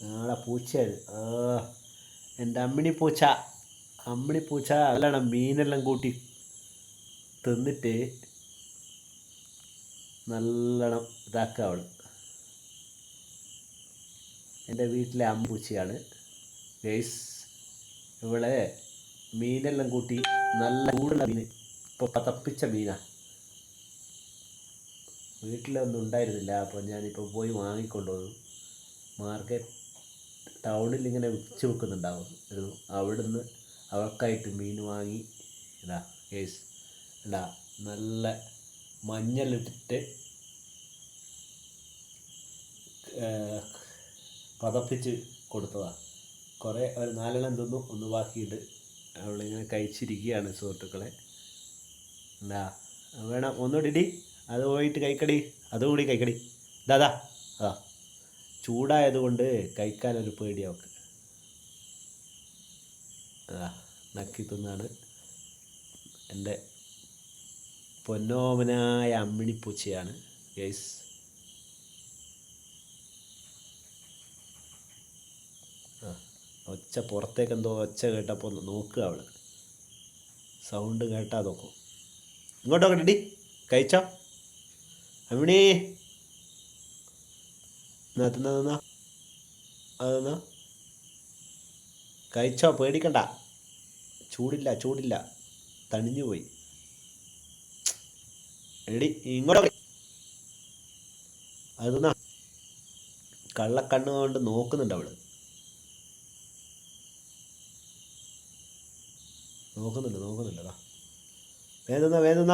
നാളെ പൂച്ചയാണ്. ആ എന്റെ അമ്മിണി പൂച്ച. അമ്മിണി പൂച്ച അല്ലണ മീനെല്ലാം കൂട്ടി തിന്നിട്ട് നല്ലോണം ഇതാക്കുക അവൾ എന്റെ വീട്ടിലെ അമ്മൂച്ചയാണ് ഗൈസ് ഇവിടെ മീനെല്ലാം കൂട്ടി നല്ല ചൂടുള്ള മീൻ ഇപ്പോൾ പതപ്പിച്ച മീനാണ് വീട്ടിലൊന്നും ഉണ്ടായിരുന്നില്ല അപ്പോൾ ഞാനിപ്പോൾ പോയി വാങ്ങിക്കൊണ്ടുവന്നു മാർക്കറ്റ് ടൗണിൽ ഇങ്ങനെ വിച്ച് വെക്കുന്നുണ്ടാവും. ഒരു അവിടുന്ന് അവർക്കായിട്ട് മീൻ വാങ്ങി ഇതാ കേസ് ഇടാ നല്ല മഞ്ഞളിട്ടിട്ട് പതപ്പിച്ച് കൊടുത്തതാ. കുറേ ഒരു നാലെണ്ണം തിന്നു ഒന്ന് ബാക്കിയിട്ട് അവളിങ്ങനെ കഴിച്ചിരിക്കുകയാണ് സുഹൃത്തുക്കളെ. എന്താ വേണം ഒന്നുകൂടി ഇടി. അത് പോയിട്ട് കഴിക്കടി അതുകൂടി കഴിക്കടി ദാദാ അതാ. ചൂടായതുകൊണ്ട് കഴിക്കാനൊരു ഒരു അതാ നക്കി തിന്നാണ്. എന്റെ പൊന്നോമനായ അമ്മിണിപ്പൂച്ചയാണ് ഗൈസ്. ഒച്ച പുറത്തേക്ക് എന്തോ ഒച്ച കേട്ടപ്പോൾ നോക്കുക അവൾ. സൗണ്ട് കേട്ടാൽ നോക്കും. ഇങ്ങോട്ടോ കണ്ടി കഴിച്ചോ? അമ്മിണി. എന്നാ നിന്നാ അത് നിന്നാ കഴിച്ചോ പേടിക്കണ്ട. ചൂടില്ല ചൂടില്ല. തണിഞ്ഞു പോയി. എടി ഇങ്ങോട്ട് അത് നിന്നാ കള്ളക്കണ്ണ് കൊണ്ട് നോക്കുന്നുണ്ട് അവൾ. നോക്കുന്നുണ്ട് നോക്കുന്നുണ്ട് വേദന വേദന